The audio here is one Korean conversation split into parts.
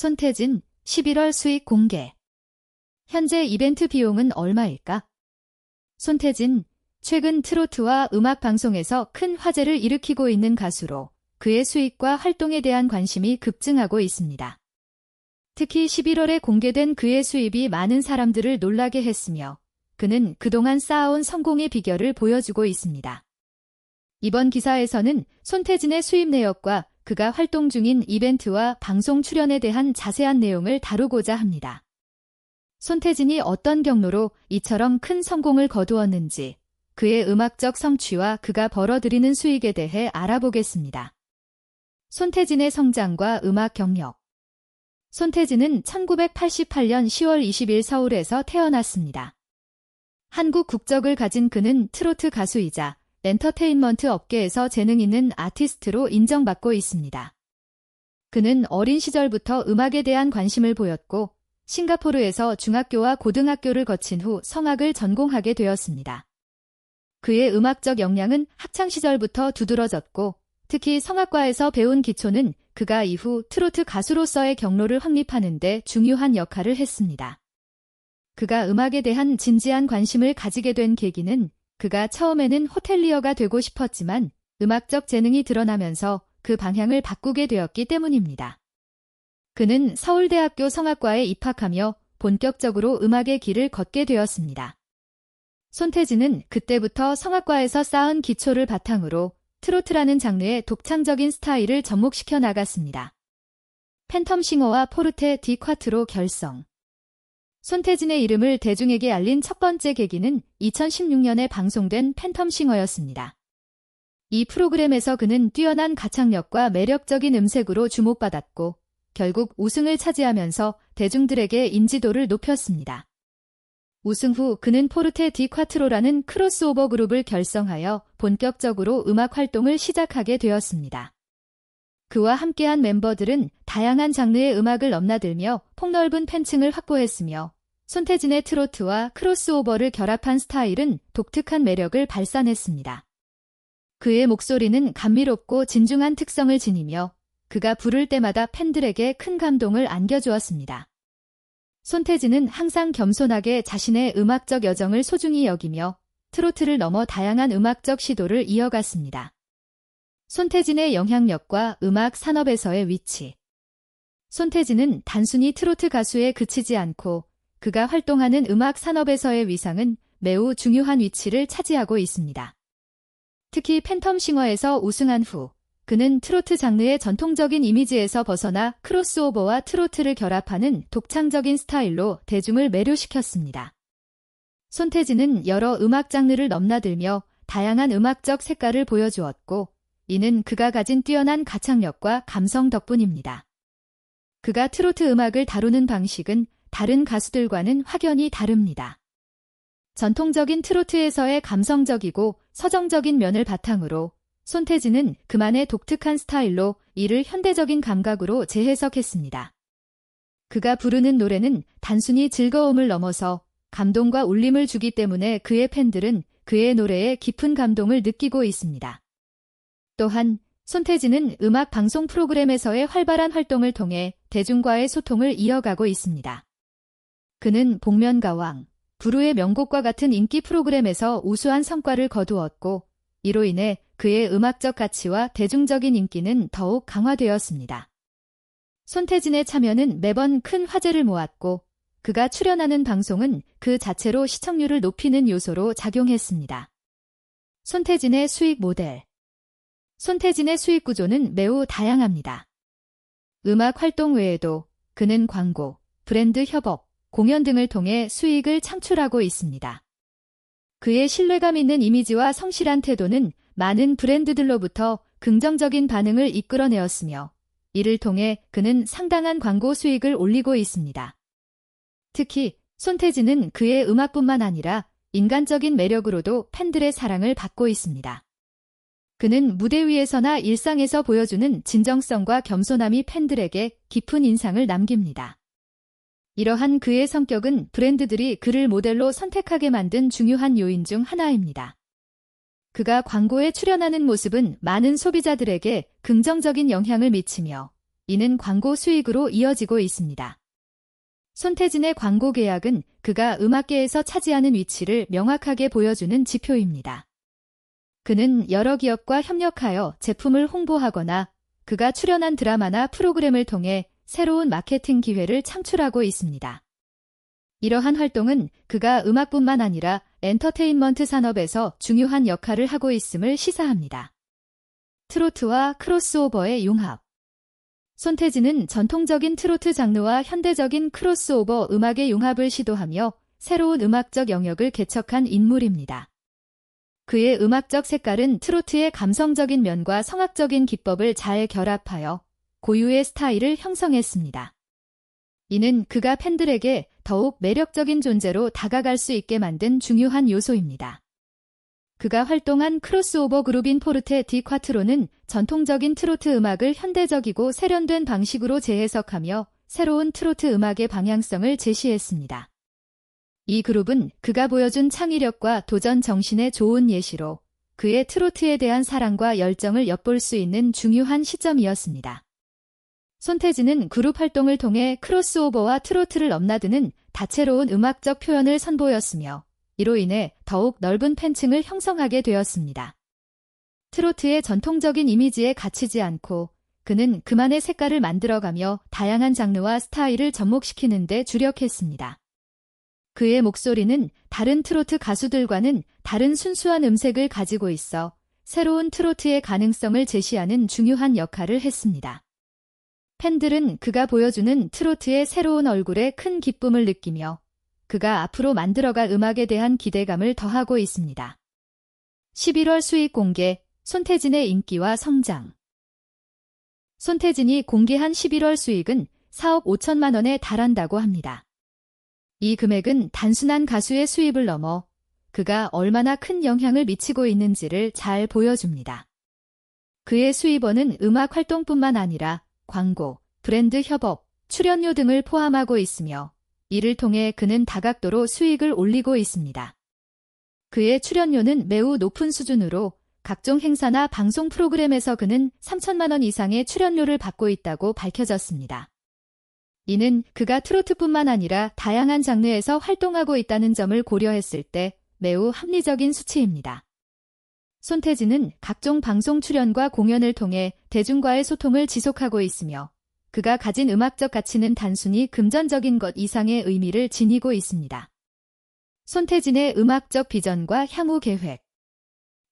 손태진 11월 수익 공개. 현재 이벤트 비용은 얼마일까? 손태진, 최근 트로트와 음악 방송에서 큰 화제를 일으키고 있는 가수로 그의 수익과 활동에 대한 관심이 급증하고 있습니다. 특히 11월에 공개된 그의 수입이 많은 사람들을 놀라게 했으며 그는 그동안 쌓아온 성공의 비결을 보여주고 있습니다. 이번 기사에서는 손태진의 수입 내역과 그가 활동 중인 이벤트와 방송 출연에 대한 자세한 내용을 다루고자 합니다. 손태진이 어떤 경로로 이처럼 큰 성공을 거두었는지 그의 음악적 성취와 그가 벌어들이는 수익에 대해 알아보겠습니다. 손태진의 성장과 음악 경력 손태진은 1988년 10월 20일 서울에서 태어났습니다. 한국 국적을 가진 그는 트로트 가수이자 엔터테인먼트 업계에서 재능 있는 아티스트로 인정받고 있습니다. 그는 어린 시절부터 음악에 대한 관심을 보였고 싱가포르에서 중학교와 고등학교를 거친 후 성악을 전공하게 되었습니다. 그의 음악적 역량은 학창시절부터 두드러졌고 특히 성악과에서 배운 기초는 그가 이후 트로트 가수로서의 경로를 확립하는 데 중요한 역할을 했습니다. 그가 음악에 대한 진지한 관심을 가지게 된 계기는 그가 처음에는 호텔리어가 되고 싶었지만 음악적 재능이 드러나면서 그 방향을 바꾸게 되었기 때문입니다. 그는 서울대학교 성악과에 입학하며 본격적으로 음악의 길을 걷게 되었습니다. 손태진은 그때부터 성악과에서 쌓은 기초를 바탕으로 트로트라는 장르의 독창적인 스타일을 접목시켜 나갔습니다. 팬텀 싱어와 포르테 디 콰트로 결성. 손태진의 이름을 대중에게 알린 첫 번째 계기는 2016년에 방송된 팬텀 싱어였습니다. 이 프로그램에서 그는 뛰어난 가창력과 매력적인 음색으로 주목받았고 결국 우승을 차지하면서 대중들에게 인지도를 높였습니다. 우승 후 그는 포르테 디 콰트로라는 크로스오버 그룹을 결성하여 본격적으로 음악 활동을 시작하게 되었습니다. 그와 함께한 멤버들은 다양한 장르의 음악을 넘나들며 폭넓은 팬층을 확보했으며 손태진의 트로트와 크로스오버를 결합한 스타일은 독특한 매력을 발산했습니다. 그의 목소리는 감미롭고 진중한 특성을 지니며 그가 부를 때마다 팬들에게 큰 감동을 안겨주었습니다. 손태진은 항상 겸손하게 자신의 음악적 여정을 소중히 여기며 트로트를 넘어 다양한 음악적 시도를 이어갔습니다. 손태진의 영향력과 음악 산업에서의 위치 손태진은 단순히 트로트 가수에 그치지 않고 그가 활동하는 음악 산업에서의 위상은 매우 중요한 위치를 차지하고 있습니다. 특히 팬텀 싱어에서 우승한 후 그는 트로트 장르의 전통적인 이미지에서 벗어나 크로스오버와 트로트를 결합하는 독창적인 스타일로 대중을 매료시켰습니다. 손태진은 여러 음악 장르를 넘나들며 다양한 음악적 색깔을 보여주었고 이는 그가 가진 뛰어난 가창력과 감성 덕분입니다. 그가 트로트 음악을 다루는 방식은 다른 가수들과는 확연히 다릅니다. 전통적인 트로트에서의 감성적이고 서정적인 면을 바탕으로 손태진은 그만의 독특한 스타일로 이를 현대적인 감각으로 재해석했습니다. 그가 부르는 노래는 단순히 즐거움을 넘어서 감동과 울림을 주기 때문에 그의 팬들은 그의 노래에 깊은 감동을 느끼고 있습니다. 또한 손태진은 음악 방송 프로그램에서의 활발한 활동을 통해 대중과의 소통을 이어가고 있습니다. 그는 복면가왕, 부르의 명곡과 같은 인기 프로그램에서 우수한 성과를 거두었고 이로 인해 그의 음악적 가치와 대중적인 인기는 더욱 강화되었습니다. 손태진의 참여는 매번 큰 화제를 모았고 그가 출연하는 방송은 그 자체로 시청률을 높이는 요소로 작용했습니다. 손태진의 수익 모델 손태진의 수익 구조는 매우 다양합니다. 음악 활동 외에도 그는 광고, 브랜드 협업, 공연 등을 통해 수익을 창출하고 있습니다. 그의 신뢰감 있는 이미지와 성실한 태도는 많은 브랜드들로부터 긍정적인 반응을 이끌어내었으며 이를 통해 그는 상당한 광고 수익을 올리고 있습니다. 특히 손태진은 그의 음악뿐만 아니라 인간적인 매력으로도 팬들의 사랑을 받고 있습니다. 그는 무대 위에서나 일상에서 보여주는 진정성과 겸손함이 팬들에게 깊은 인상을 남깁니다. 이러한 그의 성격은 브랜드들이 그를 모델로 선택하게 만든 중요한 요인 중 하나입니다. 그가 광고에 출연하는 모습은 많은 소비자들에게 긍정적인 영향을 미치며 이는 광고 수익으로 이어지고 있습니다. 손태진의 광고 계약은 그가 음악계에서 차지하는 위치를 명확하게 보여주는 지표입니다. 그는 여러 기업과 협력하여 제품을 홍보하거나 그가 출연한 드라마나 프로그램을 통해 새로운 마케팅 기회를 창출하고 있습니다. 이러한 활동은 그가 음악뿐만 아니라 엔터테인먼트 산업에서 중요한 역할을 하고 있음을 시사합니다. 트로트와 크로스오버의 융합 손태진은 전통적인 트로트 장르와 현대적인 크로스오버 음악의 융합을 시도하며 새로운 음악적 영역을 개척한 인물입니다. 그의 음악적 색깔은 트로트의 감성적인 면과 성악적인 기법을 잘 결합하여 고유의 스타일을 형성했습니다. 이는 그가 팬들에게 더욱 매력적인 존재로 다가갈 수 있게 만든 중요한 요소입니다. 그가 활동한 크로스오버 그룹인 포르테 디 콰트로는 전통적인 트로트 음악을 현대적이고 세련된 방식으로 재해석하며 새로운 트로트 음악의 방향성을 제시했습니다. 이 그룹은 그가 보여준 창의력과 도전 정신의 좋은 예시로 그의 트로트에 대한 사랑과 열정을 엿볼 수 있는 중요한 시점이었습니다. 손태진은 그룹 활동을 통해 크로스오버와 트로트를 넘나드는 다채로운 음악적 표현을 선보였으며 이로 인해 더욱 넓은 팬층을 형성하게 되었습니다. 트로트의 전통적인 이미지에 갇히지 않고 그는 그만의 색깔을 만들어가며 다양한 장르와 스타일을 접목시키는 데 주력했습니다. 그의 목소리는 다른 트로트 가수들과는 다른 순수한 음색을 가지고 있어 새로운 트로트의 가능성을 제시하는 중요한 역할을 했습니다. 팬들은 그가 보여주는 트로트의 새로운 얼굴에 큰 기쁨을 느끼며 그가 앞으로 만들어갈 음악에 대한 기대감을 더하고 있습니다. 11월 수익 공개, 손태진의 인기와 성장. 손태진이 공개한 11월 수익은 4억 5천만 원에 달한다고 합니다. 이 금액은 단순한 가수의 수입을 넘어 그가 얼마나 큰 영향을 미치고 있는지를 잘 보여줍니다. 그의 수입원은 음악 활동뿐만 아니라 광고, 브랜드 협업, 출연료 등을 포함하고 있으며 이를 통해 그는 다각도로 수익을 올리고 있습니다. 그의 출연료는 매우 높은 수준으로 각종 행사나 방송 프로그램에서 그는 3천만 원 이상의 출연료를 받고 있다고 밝혀졌습니다. 이는 그가 트로트뿐만 아니라 다양한 장르에서 활동하고 있다는 점을 고려했을 때 매우 합리적인 수치입니다. 손태진은 각종 방송 출연과 공연을 통해 대중과의 소통을 지속하고 있으며 그가 가진 음악적 가치는 단순히 금전적인 것 이상의 의미를 지니고 있습니다. 손태진의 음악적 비전과 향후 계획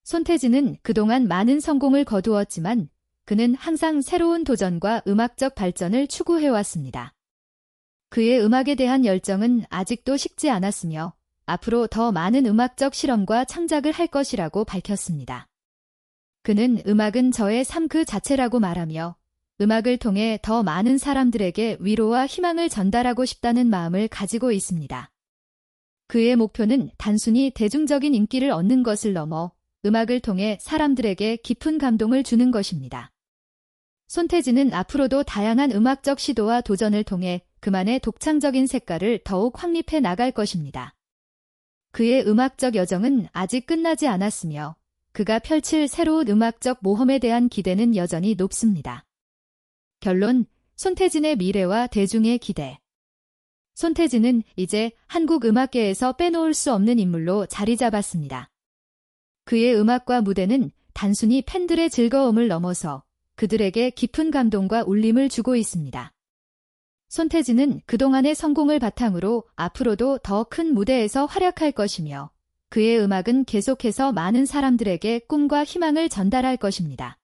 손태진은 그동안 많은 성공을 거두었지만 그는 항상 새로운 도전과 음악적 발전을 추구해왔습니다. 그의 음악에 대한 열정은 아직도 식지 않았으며 앞으로 더 많은 음악적 실험과 창작을 할 것이라고 밝혔습니다. 그는 음악은 저의 삶 그 자체라고 말하며 음악을 통해 더 많은 사람들에게 위로와 희망을 전달하고 싶다는 마음을 가지고 있습니다. 그의 목표는 단순히 대중적인 인기를 얻는 것을 넘어 음악을 통해 사람들에게 깊은 감동을 주는 것입니다. 손태진은 앞으로도 다양한 음악적 시도와 도전을 통해 그만의 독창적인 색깔을 더욱 확립해 나갈 것입니다. 그의 음악적 여정은 아직 끝나지 않았으며 그가 펼칠 새로운 음악적 모험에 대한 기대는 여전히 높습니다. 결론, 손태진의 미래와 대중의 기대. 손태진은 이제 한국 음악계에서 빼놓을 수 없는 인물로 자리 잡았습니다. 그의 음악과 무대는 단순히 팬들의 즐거움을 넘어서 그들에게 깊은 감동과 울림을 주고 있습니다. 손태진은 그동안의 성공을 바탕으로 앞으로도 더 큰 무대에서 활약할 것이며 그의 음악은 계속해서 많은 사람들에게 꿈과 희망을 전달할 것입니다.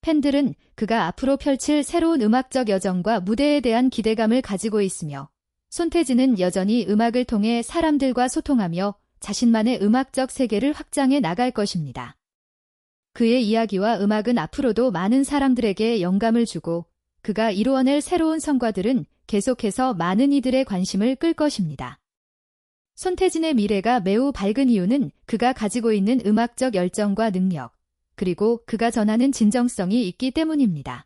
팬들은 그가 앞으로 펼칠 새로운 음악적 여정과 무대에 대한 기대감을 가지고 있으며 손태진은 여전히 음악을 통해 사람들과 소통하며 자신만의 음악적 세계를 확장해 나갈 것입니다. 그의 이야기와 음악은 앞으로도 많은 사람들에게 영감을 주고 그가 이루어낼 새로운 성과들은 계속해서 많은 이들의 관심을 끌 것입니다. 손태진의 미래가 매우 밝은 이유는 그가 가지고 있는 음악적 열정과 능력, 그리고 그가 전하는 진정성이 있기 때문입니다.